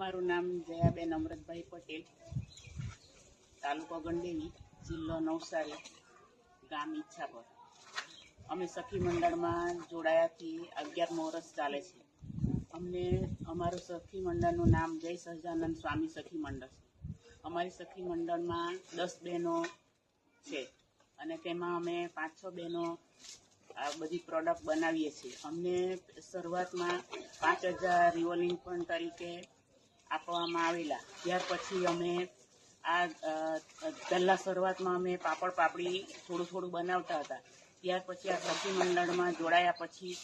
મારું નામ જયાબેન અમૃતભાઈ પટેલ, તાલુકો ગંડેવી, જિલ્લો નવસારી, ગામ ઈચ્છાપર. અમે સખી મંડળમાં જોડાયાથી અગિયારમો વર્ષ ચાલે છે. અમને અમારું સખી મંડળનું નામ જય સહજાનંદ સ્વામી સખી મંડળ છે. અમારી સખી મંડળમાં દસ બહેનો છે અને તેમાં અમે પાંચ છ બહેનો આ બધી પ્રોડક્ટ બનાવીએ છીએ. અમને શરૂઆતમાં પાંચ હજાર રિવોલિંગ પણ તરીકે આપવામાં આવેલા. ત્યાર પછી અમે આ પહેલાં શરૂઆતમાં અમે પાપડ પાપડી થોડું થોડું બનાવતા હતા. ત્યાર પછી આ સખી મંડળમાં જોડાયા પછી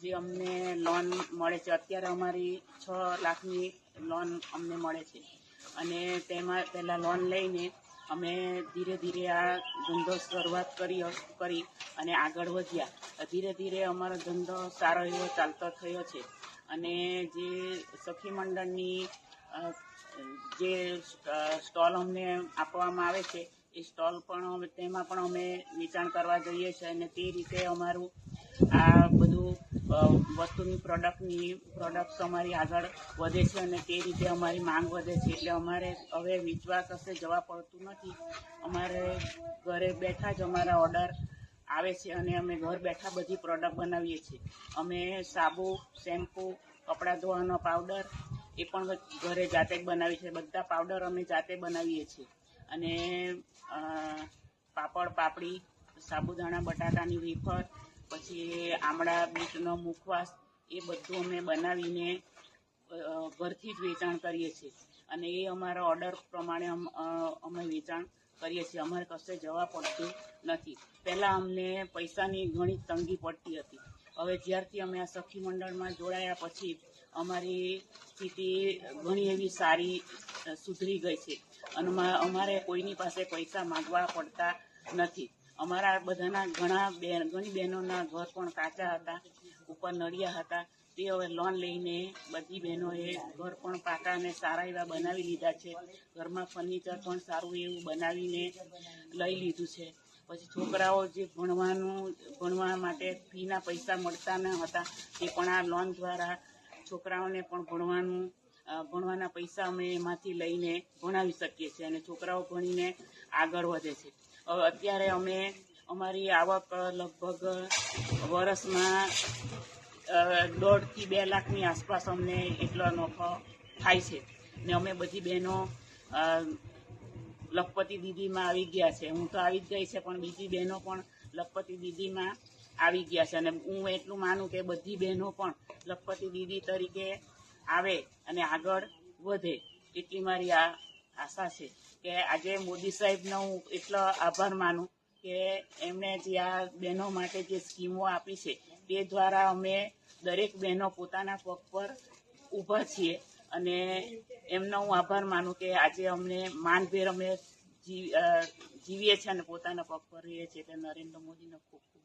જે અમને લોન મળે છે, અત્યારે અમારી છ લાખની લોન અમને મળે છે. અને તેમાં પહેલાં લોન લઈને અમે ધીરે ધીરે આ ધંધો શરૂઆત કરી કરી અને આગળ વધ્યા. ધીરે ધીરે અમારો ધંધો સારો એવો ચાલતો થયો છે. અને જે સખી મંડળની જે સ્ટોલ અમને આપવામાં આવે છે, એ સ્ટોલ પણ તેમાં પણ અમે વેચાણ કરવા જઈએ છીએ અને તે રીતે અમારું આ બધું વસ્તુની પ્રોડક્ટની પ્રોડક્ટ અમારી આગળ વધે છે અને તે રીતે અમારી માંગ વધે છે. એટલે અમારે હવે વેચવા કશે જવા પડતું નથી. અમારે ઘરે બેઠા જ અમારા ઓર્ડર આવે છે અને અમે ઘર બેઠા બધી પ્રોડક્ટ બનાવીએ છીએ. અમે સાબુ, શેમ્પૂ, કપડાં ધોવાનો પાવડર એ પણ ઘરે જાતે જ બનાવીએ છીએ બધા પાવડર અમે જાતે બનાવીએ છીએ. અને પાપડ, પાપડી, સાબુદાણા બટાટાની વેફર, પછી આમળા બીટનો મુખવાસ, એ બધું અમે બનાવીને ઘરથી જ વેચાણ કરીએ છીએ. અને એ અમારા ઓર્ડર પ્રમાણે અમે વેચાણ કરીએ છીએ. અમારે કશે જવા પડતું નથી. પહેલાં અમને પૈસાની ઘણી તંગી પડતી હતી. હવે જ્યારથી અમે આ સખી મંડળમાં જોડાયા પછી અમારી સ્થિતિ ઘણી એવી સારી સુધરી ગઈ છે. અને અમા- અમારે કોઈની પાસે પૈસા માગવા પડતા નથી. અમારા બધાના ઘણા બેન, ઘણી બહેનોના ઘર પણ કાચા હતા, ઉપર નળિયા હતા. તે હવે લોન લઈને બધી બહેનોએ ઘર પણ પાકા અને સારા એવા બનાવી લીધા છે. ઘરમાં ફર્નિચર પણ સારું એવું બનાવીને લઈ લીધું છે. પછી છોકરાઓ જે ભણવાનું, ભણવા માટે ફીના પૈસા મળતા ન હતા તે પણ આ લોન દ્વારા છોકરાઓને પણ ભણવાનું ભણવાના પૈસા અમે એમાંથી લઈને ભણાવી શકીએ છીએ અને છોકરાઓ ભણીને આગળ વધે છે. અત્યારે અમે, અમારી આવક લગભગ વર્ષમાં દોઢથી બે લાખની આસપાસ અમને એટલો નફો થાય છે. ને અમે બધી બહેનો લખપતિ દીદીમાં આવી ગયા છે. હું તો આવી જ ગઈ છે, પણ બીજી બહેનો પણ લખપતિ દીદીમાં આવી ગયા છે. અને હું એટલું માનું કે બધી બહેનો પણ લખપતિ દીદી તરીકે આવે અને આગળ વધે એટલી મારી આ આશા છે કે આજે મોદી સાહેબનો હું એટલો આભાર માનું કે એમણે જે આ બહેનો માટે જે સ્કીમો આપી છે, તે દ્વારા અમે દરેક બહેનો પોતાના પગ પર ઊભા છીએ. અને એમનો હું આભાર માનું કે આજે અમને માનભેર અમે જીવીએ છીએ અને પોતાના પગ પર રહીએ છીએ તે નરેન્દ્ર મોદીનો ખૂબ ખૂબ